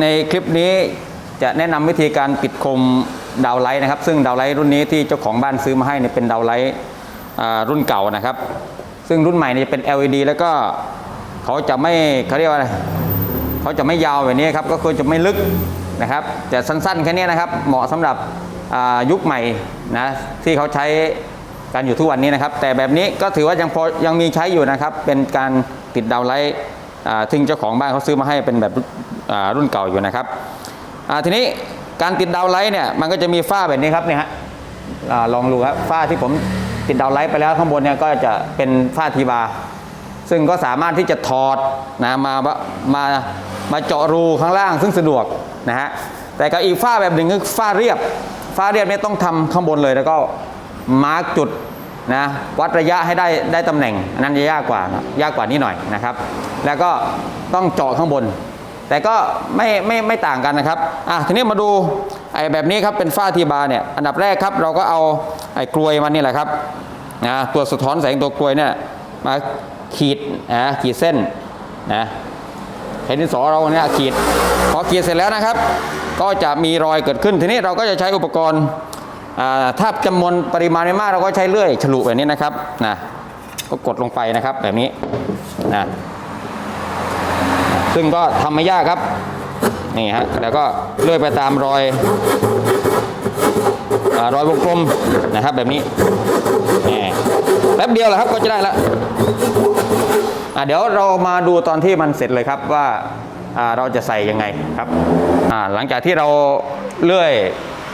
ในคลิปนี้จะแนะนำวิธีการปิดคมดาวไลท์นะครับ ซึ่งดาวไลท์รุ่นนี้ที่เจ้าของบ้านซื้อมาให้เนี่ยเป็นดาวไลท์รุ่นเก่านะครับ ซึ่งรุ่นใหม่เนี่ยเป็น LED แล้วก็เขาจะไม่เขาเรียกว่าอะไรเขาจะไม่ยาวแบบนี้ครับก็คือจะไม่ลึกนะครับจะสั้นๆแค่นี้นะครับ เหมาะสำหรับยุคใหม่นะที่เขาใช้กันอยู่ทุกวันนี้นะครับ แต่แบบนี้ก็ถือว่ายังพอยังมีใช้อยู่นะครับ เป็นการติดดาวไลท์ซึ่งเจ้าของบ้านเขาซื้อมาให้เป็นแบบ รุ่นเก่าอยู่นะครับทีนี้การติดดาวไลท์เนี่ยมันก็จะมีฝ้าแบบนี้ครับเนี่ยฮะลองดูครับฝ้าที่ผมติดดาวไลท์ไปแล้วข้างบนเนี่ยก็จะเป็นฝ้าทีบาซึ่งก็สามารถที่จะถอดนะมามามาเจาะรูข้างล่างซึ่งสะดวกนะฮะแต่ก็อีกฝ้าแบบหนึ่งคือฝ้าเรียบฝ้าเรียบเนี่ยต้องทำข้างบนเลยแล้วก็มาร์กจุดนะวัดระยะให้ได้ได้ตำแหน่งอันนั้นจะยากกว่านะยากกว่านี้หน่อยนะครับ แล้วก็ต้องเจาะข้างบน แต่ก็ไม่ไม่ไม่ต่างกันนะครับอะทีนี้มาดูไอ้แบบนี้ครับเป็นฝ้าทีบาเนี่ยอันดับแรกครับเราก็เอาไอ้กลวยมันนี่แหละครับนะตัวสะท้อนแสงตัวกลวยเนี่ยมาขีดนะขีดเส้นนะเห็นดินสอเราเนี่ยขีดพอขีดเสร็จแล้วนะครับ ก็จะมีรอยเกิดขึ้นทีนี้เราก็จะใช้อุปกรณ์ถ้าจำนวนปริมาณไม่มากเราก็ใช้เลื่อยฉลุแบบนี้นะครับนะก็กดลงไปนะครับแบบนี้นะ ซึ่งก็ทำไม่ยากครับ นี่ฮะ แล้วก็เลื่อยไปตามรอยอรอยวงกลมนะครับแบบนี้นี่แป๊บเดียวแหละครับก็จะได้แล้วอะเดี๋ยวเรามาดูตอนที่มันเสร็จเลยครับว่าเราจะใส่ยังไงครับหลังจากที่เราเลื่อย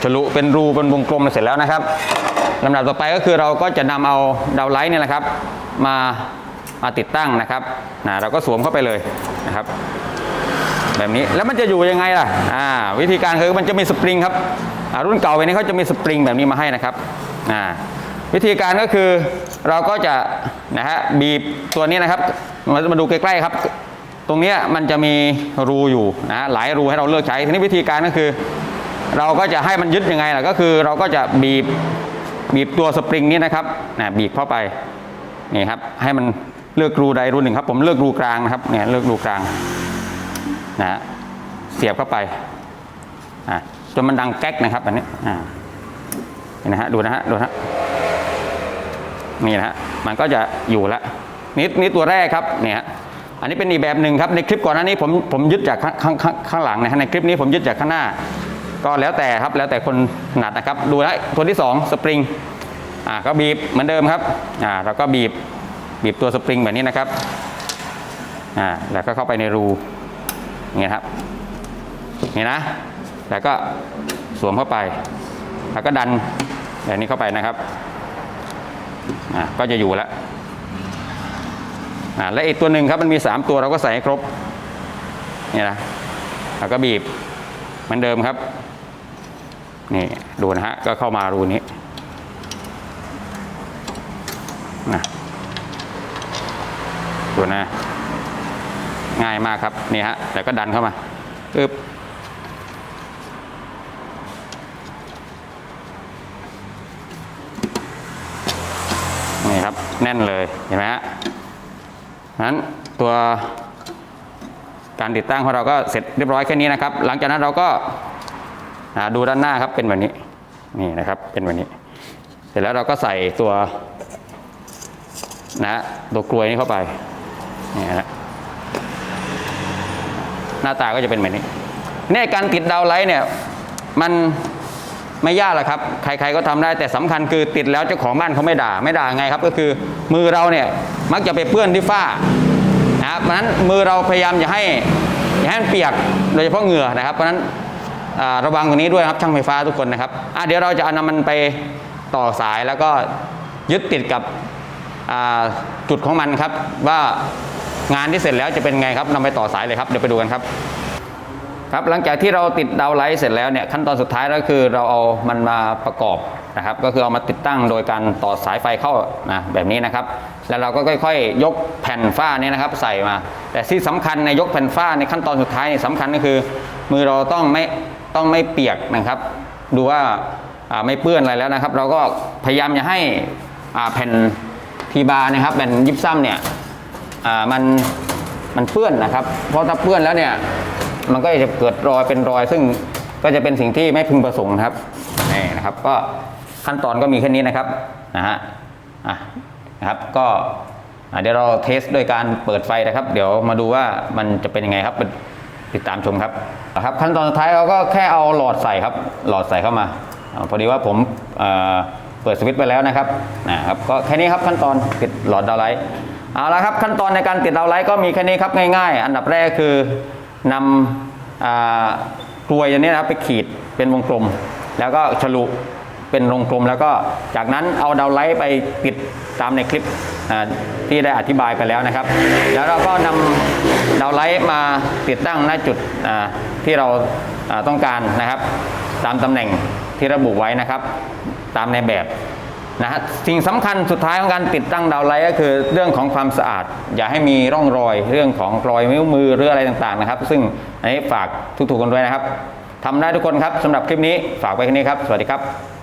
ฉลุเป็นรูเป็นวงกลมเสร็จแล้วนะครับลำดับต่อไปก็คือเราก็จะนำเอาดาวไลท์เนี่ยแหละครับ มา มาติดตั้งนะครับนะเราก็สวมเข้าไปเลยนะครับแบบนี้แล้วมันจะอยู่ยังไงล่ะอ่าวิธีการคือมันจะมีสปริงครับรุ่นเก่าไปนี้เขาจะมีสปริงแบบนี้มาให้นะครับอ่าวิธีการก็คือเราก็จะนะฮะบีบตัวนี้นะครับมามาดูใกล้ๆครับ ตรงนี้มันจะมีรูอยู่นะหลายรูให้เราเลือกใช้ทีนี้วิธีการก็คือ เราก็จะให้มันยึดยังไงล่ะก็คือ เราก็จะบีบบีบตัวสปริงนี้นะครับนะบีบเข้าไปนี่ครับให้มัน เลือกรูใดรูหนึ่งครับ ผมเลือกรูกลางนะครับเนี่ยเลือกรูกลางนะฮะเสียบเข้าไปอ่าจนมันดังแก๊กนะครับอันนี้อ่านี่นะฮะดูนะฮะดูนะฮะนี่นะฮะมันก็จะอยู่ละนี่นี่ตัวแรกครับเนี่ยอันนี้เป็นอีกแบบหนึ่งครับในคลิปก่อนหน้านี้ผมผมยึดจากข้างข้างข้างหลังนะฮะในคลิปนี้ผมยึดจากข้างหน้า ก็แล้วแต่ครับแล้วแต่คนถนัดนะครับ ดูนะตัวที่สองสปริงอ่าก็บีบเหมือนเดิมครับอ่าเราก็บีบ บีบตัวสปริงแบบนี้นะครับอ่าแล้วก็เข้าไปในรูอย่างเงี้ยครับนี่นะแล้วก็สวมเข้าไป แล้วก็ดันแบบนี้เข้าไปนะครับอ่าก็จะอยู่แล้วอ่าและอีกตัวหนึ่งครับมันมี 3 ตัวเราก็ใส่ให้ครบนี่นะแล้วก็บีบเหมือนเดิมครับนี่ดูนะฮะก็เข้ามารูนี้นะ ดูนะ ง่ายมากครับนี่ฮะแล้วก็ดันเข้ามาปึ๊บนี่ครับแน่นเลยเห็นไหมฮะนั้นตัวการติดตั้งของเราก็เสร็จเรียบร้อยแค่นี้นะครับ หลังจากนั้นเราก็าดูด้านหน้าครับเป็นแบบนี้นี่นะครับเป็นแบบนี้ เสร็จแล้วเราก็ใส่ตัวนะตัวกลวยนี้เข้าไป นี่ฮะหน้าตาก็จะเป็นแบบนี้เนี่ยการติดดาวไลท์เนี่ย มันไม่ยากหรอกครับ ใครๆก็ทำได้แต่สำคัญคือติดแล้วเจ้าของบ้านเขาไม่ด่าไม่ด่าไงครับ ก็คือมือเราเนี่ยมักจะไปเปื้อนที่ฝ้านะครับเพราะนั้นมือเราพยายามอย่าให้อย่าให้มันเปียกโดยเฉพาะเหงื่อนะครับ เพราะนั้นระวังตรงนี้ด้วยครับช่างไฟฟ้าทุกคนนะครับเดี๋ยวเราจะเอานำมันไปต่อสายแล้วก็ยึดติดกับจุดของมันครับว่า งานที่เสร็จแล้วจะเป็นไงครับนำไปต่อสายเลยครับเดี๋ยวไปดูกันครับครับหลังจากที่เราติดดาวไลท์เสร็จแล้วเนี่ยขั้นตอนสุดท้ายก็คือเราเอามันมาประกอบนะครับก็คือเอามาติดตั้งโดยการต่อสายไฟเข้านะแบบนี้นะครับ แล้วเราก็ค่อยๆ ยกแผ่นฝ้านี้นะครับใส่มา แต่ที่สำคัญในยกแผ่นฝ้าในขั้นตอนสุดท้ายนี่สำคัญก็คือ มือเราต้องไม่ต้องไม่เปียกนะครับ ดูว่าไม่เปื้อนอะไรแล้วนะครับ เราก็พยายามอย่าให้แผ่นทีบาร์นะครับแผ่นยิบซ้ำเนี่ย มันมันเปื้อนนะครับ เพราะถ้าเปื้อนแล้วเนี่ยมันก็จะเกิดรอยเป็นรอย ซึ่งก็จะเป็นสิ่งที่ไม่พึงประสงค์นะครับนี่นะครับก็ขั้นตอนก็มีแค่นี้นะครับนะฮะอะนะครับก็เดี๋ยวเราเทสด้วยการเปิดไฟนะครับ เดี๋ยวมาดูว่ามันจะเป็นยังไงครับติดตามชมครับนะครับขั้นตอนสุดท้ายเราก็แค่เอาหลอดใส่ครับ หลอดใส่เข้ามาอพอดีว่าผมเอ่อเปิดสวิตช์ไปแล้วนะครับนะครับก็แค่นี้ครับขั้นตอนติดหลอดดาวไลท์ เอาละครับขั้นตอนในการติดดาวไลท์ก็มีแค่นี้ครับง่าย ๆ อันดับแรกคือนำกลวยอันนี้นะครับไปขีดเป็นวงกลม แล้วก็ฉลุเป็นวงกลม แล้วก็จากนั้นเอาดาวไลท์ไปปิดตามในคลิปที่ได้อธิบายไปแล้วนะครับ แล้วเราก็นำดาวไลท์มาติดตั้งณจุดที่เราต้องการนะครับ ตามตำแหน่งที่ระบุไว้นะครับ ตามในแบบ นะฮะสิ่งสำคัญสุดท้ายของการติดตั้งดาวไลท์ก็คือเรื่องของความสะอาด อย่าให้มีร่องรอยเรื่องของรอยนิ้วมือหรืออะไรต่างๆนะครับ ซึ่งอันนี้ฝากทุกๆคนด้วยนะครับทำได้ทุกคนครับสำหรับคลิปนี้ฝากไว้แค่นี้ครับ สวัสดีครับ